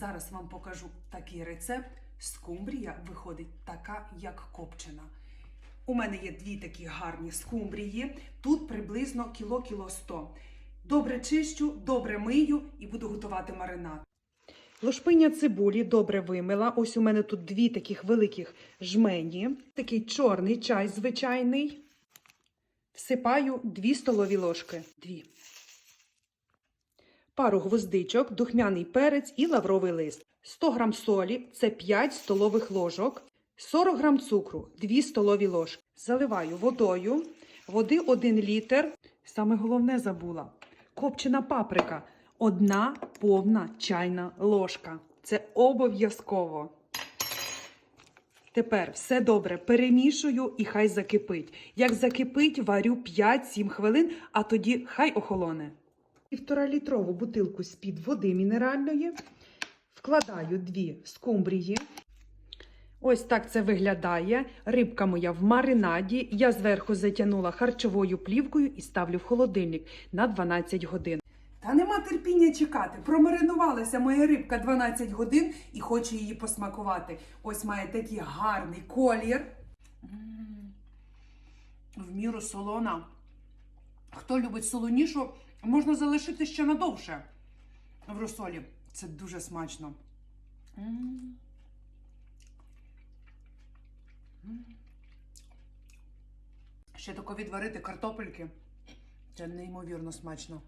Зараз вам покажу такий рецепт. Скумбрія виходить така, як копчена. У мене є дві такі гарні скумбрії. Тут приблизно кіло-кіло сто. Добре чищу, добре мию і буду готувати маринад. Лошпиня цибулі добре вимила. Ось у мене тут дві таких великих жмені. Такий чорний чай звичайний. Всипаю 2 столові ложки. Дві. Пару гвоздичок, духмяний перець і лавровий лист. 100 грам солі це 5 столових ложок. 40 грам цукру 2 столові ложки. Заливаю водою. Води 1 літр. Саме головне забула. Копчена паприка. Одна повна чайна ложка. Це обов'язково. Тепер все добре перемішую і хай закипить. Як закипить, варю 5-7 хвилин, а тоді хай охолоне. Півтора літрову бутилку з-під води мінеральної. Вкладаю дві скумбрії. Ось так це виглядає. Рибка моя в маринаді. Я зверху затягнула харчовою плівкою і ставлю в холодильник на 12 годин. Та нема терпіння чекати. Промаринувалася моя рибка 12 годин і хочу її посмакувати. Ось має такий гарний колір. В міру солона. Хто любить солонішу, можна залишити ще надовше в розсолі. Це дуже смачно. Ще тако відварити картопельки. Це неймовірно смачно.